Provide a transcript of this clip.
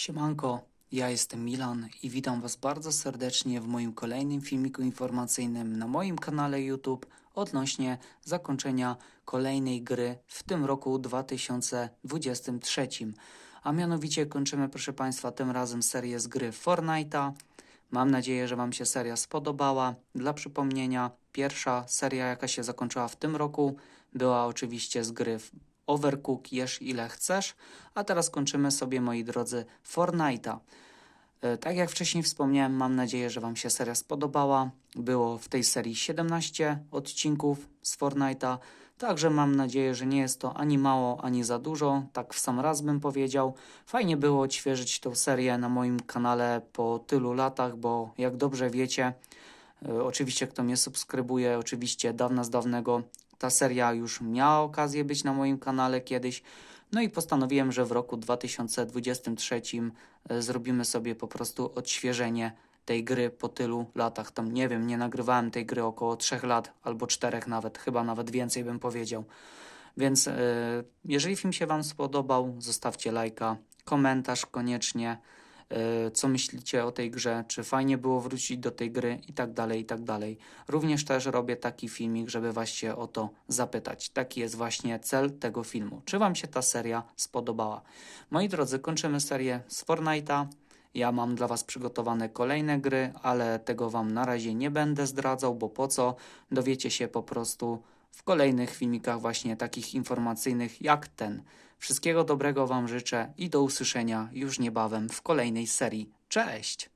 Siemanko, ja jestem Milan i witam Was bardzo serdecznie w moim kolejnym filmiku informacyjnym na moim kanale YouTube odnośnie zakończenia kolejnej gry w tym roku 2023. A mianowicie kończymy, proszę Państwa, tym razem serię z gry Fortnite'a. Mam nadzieję, że Wam się seria spodobała. Dla przypomnienia, pierwsza seria, jaka się zakończyła w tym roku, była oczywiście z gry Overcook, jesz ile chcesz, a teraz kończymy sobie, moi drodzy, Fortnite'a. E, Tak jak wcześniej wspomniałem, mam nadzieję, że Wam się seria spodobała. Było w tej serii 17 odcinków z Fortnite'a, także mam nadzieję, że nie jest to ani mało, ani za dużo, tak w sam raz bym powiedział. Fajnie było odświeżyć tą serię na moim kanale po tylu latach, bo jak dobrze wiecie, e, oczywiście kto mnie subskrybuje, oczywiście dawna z dawnego, ta seria już miała okazję być na moim kanale kiedyś. No i postanowiłem, że w roku 2023 e, zrobimy sobie po prostu odświeżenie tej gry po tylu latach. Tam nie wiem, nie nagrywałem tej gry około 3 lat albo 4 nawet, chyba nawet więcej bym powiedział. Więc e, jeżeli film się Wam spodobał, zostawcie lajka, komentarz koniecznie, co myślicie o tej grze, czy fajnie było wrócić do tej gry i tak dalej, i tak dalej. Również też robię taki filmik, żeby Was się o to zapytać. Taki jest właśnie cel tego filmu. Czy Wam się ta seria spodobała? Moi drodzy, kończymy serię z Fortnite'a. Ja mam dla Was przygotowane kolejne gry, ale tego Wam na razie nie będę zdradzał, bo po co? Dowiecie się po prostu w kolejnych filmikach właśnie takich informacyjnych jak ten. Wszystkiego dobrego Wam życzę i do usłyszenia już niebawem w kolejnej serii. Cześć!